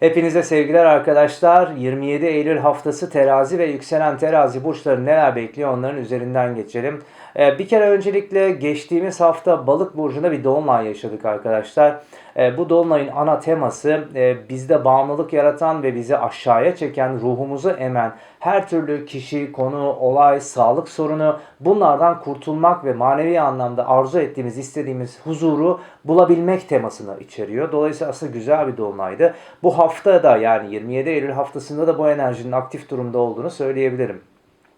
Hepinize sevgiler arkadaşlar. 27 Eylül haftası terazi ve yükselen terazi burçları neler bekliyor onların üzerinden geçelim. Ee, bir kere öncelikle geçtiğimiz hafta balık burcunda bir dolunay yaşadık arkadaşlar. Ee, bu dolunayın ana teması e, bizde bağımlılık yaratan ve bizi aşağıya çeken ruhumuzu emen her türlü kişi, konu, olay, sağlık sorunu bunlardan kurtulmak ve manevi anlamda arzu ettiğimiz, istediğimiz huzuru bulabilmek temasını içeriyor. Dolayısıyla aslında güzel bir dolunaydı. Bu hafta da yani 27 Eylül haftasında da bu enerjinin aktif durumda olduğunu söyleyebilirim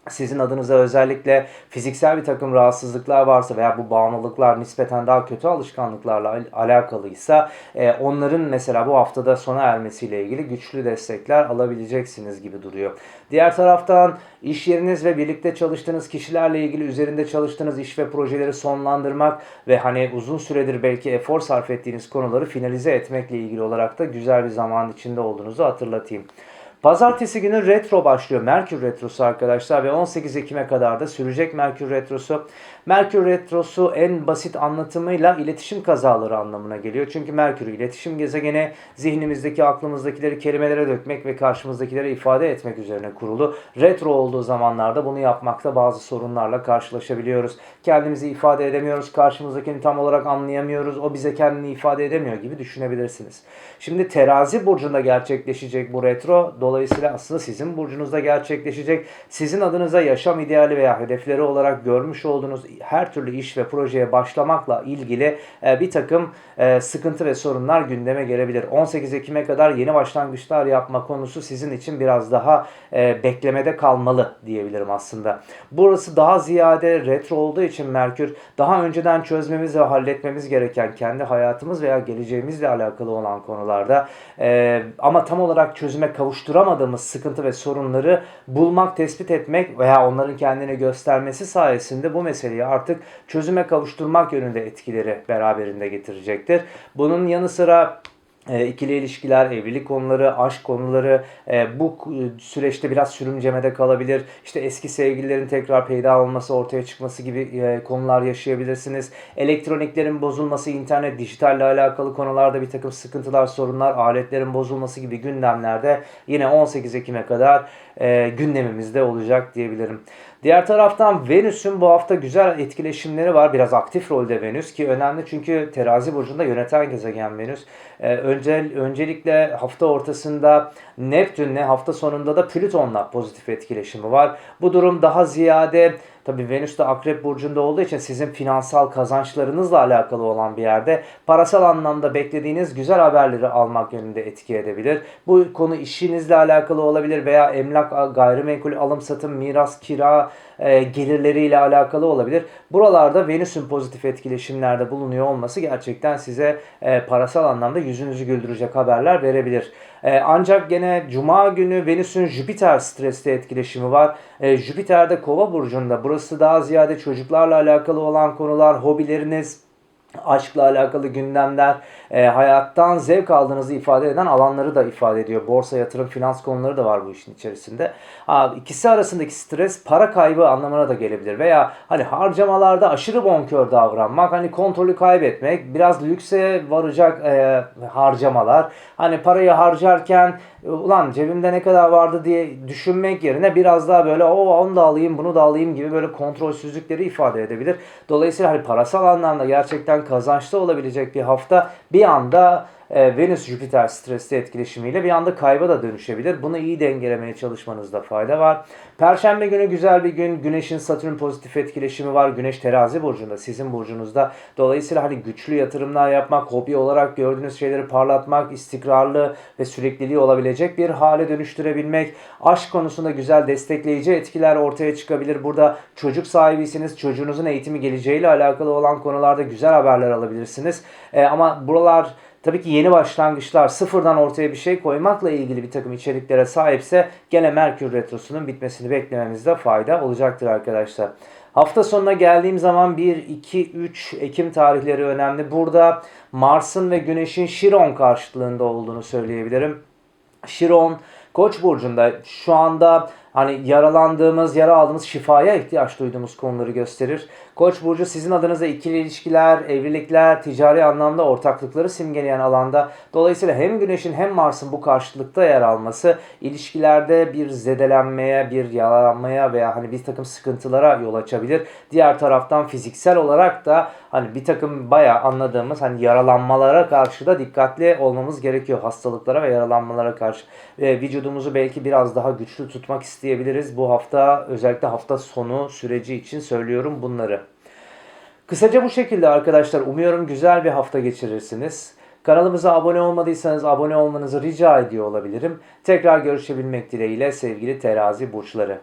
sizin adınıza özellikle fiziksel bir takım rahatsızlıklar varsa veya bu bağımlılıklar nispeten daha kötü alışkanlıklarla al- alakalıysa e, onların mesela bu haftada sona ermesiyle ilgili güçlü destekler alabileceksiniz gibi duruyor. Diğer taraftan iş yeriniz ve birlikte çalıştığınız kişilerle ilgili üzerinde çalıştığınız iş ve projeleri sonlandırmak ve hani uzun süredir belki efor sarf ettiğiniz konuları finalize etmekle ilgili olarak da güzel bir zaman içinde olduğunuzu hatırlatayım. Pazartesi günü retro başlıyor. Merkür retrosu arkadaşlar ve 18 Ekim'e kadar da sürecek Merkür retrosu. Merkür retrosu en basit anlatımıyla iletişim kazaları anlamına geliyor. Çünkü Merkür iletişim gezegeni zihnimizdeki aklımızdakileri kelimelere dökmek ve karşımızdakilere ifade etmek üzerine kurulu. Retro olduğu zamanlarda bunu yapmakta bazı sorunlarla karşılaşabiliyoruz. Kendimizi ifade edemiyoruz. Karşımızdakini tam olarak anlayamıyoruz. O bize kendini ifade edemiyor gibi düşünebilirsiniz. Şimdi terazi burcunda gerçekleşecek bu retro. Dolayısıyla aslında sizin burcunuzda gerçekleşecek. Sizin adınıza yaşam ideali veya hedefleri olarak görmüş olduğunuz her türlü iş ve projeye başlamakla ilgili e, bir takım e, sıkıntı ve sorunlar gündeme gelebilir. 18 Ekim'e kadar yeni başlangıçlar yapma konusu sizin için biraz daha e, beklemede kalmalı diyebilirim aslında. Burası daha ziyade retro olduğu için Merkür daha önceden çözmemiz ve halletmemiz gereken kendi hayatımız veya geleceğimizle alakalı olan konularda ama tam olarak çözüme kavuşturamadığımız sıkıntı ve sorunları bulmak, tespit etmek veya onların kendini göstermesi sayesinde bu meseleyi artık çözüme kavuşturmak yönünde etkileri beraberinde getirecektir. Bunun yanı sıra e, ikili ilişkiler, evlilik konuları, aşk konuları e, bu süreçte biraz sürümcemede kalabilir. İşte eski sevgililerin tekrar peyda olması, ortaya çıkması gibi e, konular yaşayabilirsiniz. Elektroniklerin bozulması, internet, dijitalle alakalı konularda bir takım sıkıntılar, sorunlar, aletlerin bozulması gibi gündemlerde yine 18 Ekim'e kadar gündemimizde olacak diyebilirim. Diğer taraftan Venüs'ün bu hafta güzel etkileşimleri var. Biraz aktif rolde Venüs ki önemli çünkü terazi burcunda yöneten gezegen Venüs. Ee, önce, öncelikle hafta ortasında Neptün'le hafta sonunda da Plüton'la pozitif etkileşimi var. Bu durum daha ziyade Tabi Venüs de Akrep Burcu'nda olduğu için sizin finansal kazançlarınızla alakalı olan bir yerde parasal anlamda beklediğiniz güzel haberleri almak yönünde etki edebilir. Bu konu işinizle alakalı olabilir veya emlak, gayrimenkul alım satım, miras, kira e, gelirleriyle alakalı olabilir. Buralarda Venüs'ün pozitif etkileşimlerde bulunuyor olması gerçekten size e, parasal anlamda yüzünüzü güldürecek haberler verebilir. E, ancak gene Cuma günü Venüs'ün Jüpiter stresli etkileşimi var. E, Jüpiter de Kova burcunda. Burası daha ziyade çocuklarla alakalı olan konular, hobileriniz, aşkla alakalı gündemler, e, hayattan zevk aldığınızı ifade eden alanları da ifade ediyor. Borsa, yatırım, finans konuları da var bu işin içerisinde. Ha, ikisi arasındaki stres para kaybı anlamına da gelebilir. Veya hani harcamalarda aşırı bonkör davranmak, hani kontrolü kaybetmek, biraz lükse varacak e, harcamalar. Hani parayı harcarken ulan cebimde ne kadar vardı diye düşünmek yerine biraz daha böyle o onu da alayım bunu da alayım gibi böyle kontrolsüzlükleri ifade edebilir. Dolayısıyla hani parasal anlamda gerçekten kazançlı olabilecek bir hafta bir anda e, Venüs-Jüpiter stresli etkileşimiyle bir anda kayba da dönüşebilir. Bunu iyi dengelemeye çalışmanızda fayda var. Perşembe günü güzel bir gün. Güneşin Satürn pozitif etkileşimi var. Güneş terazi burcunda, sizin burcunuzda. Dolayısıyla hani güçlü yatırımlar yapmak, hobi olarak gördüğünüz şeyleri parlatmak, istikrarlı ve sürekliliği olabilecek bir hale dönüştürebilmek. Aşk konusunda güzel destekleyici etkiler ortaya çıkabilir. Burada çocuk sahibiyseniz çocuğunuzun eğitimi geleceğiyle alakalı olan konularda güzel haberler alabilirsiniz. E, ama buralar Tabii ki yeni başlangıçlar sıfırdan ortaya bir şey koymakla ilgili bir takım içeriklere sahipse gene Merkür Retrosu'nun bitmesini beklememizde fayda olacaktır arkadaşlar. Hafta sonuna geldiğim zaman 1, 2, 3 Ekim tarihleri önemli. Burada Mars'ın ve Güneş'in Şiron karşıtlığında olduğunu söyleyebilirim. Şiron Koç burcunda şu anda hani yaralandığımız, yara aldığımız, şifaya ihtiyaç duyduğumuz konuları gösterir. Koç burcu sizin adınıza ikili ilişkiler, evlilikler, ticari anlamda ortaklıkları simgeleyen alanda. Dolayısıyla hem Güneş'in hem Mars'ın bu karşılıkta yer alması ilişkilerde bir zedelenmeye, bir yaralanmaya veya hani bir takım sıkıntılara yol açabilir. Diğer taraftan fiziksel olarak da hani bir takım bayağı anladığımız hani yaralanmalara karşı da dikkatli olmamız gerekiyor. Hastalıklara ve yaralanmalara karşı. Ve vücudumuzu belki biraz daha güçlü tutmak isteyebiliriz. Bu hafta özellikle hafta sonu süreci için söylüyorum bunları. Kısaca bu şekilde arkadaşlar. Umuyorum güzel bir hafta geçirirsiniz. Kanalımıza abone olmadıysanız abone olmanızı rica ediyor olabilirim. Tekrar görüşebilmek dileğiyle sevgili terazi burçları.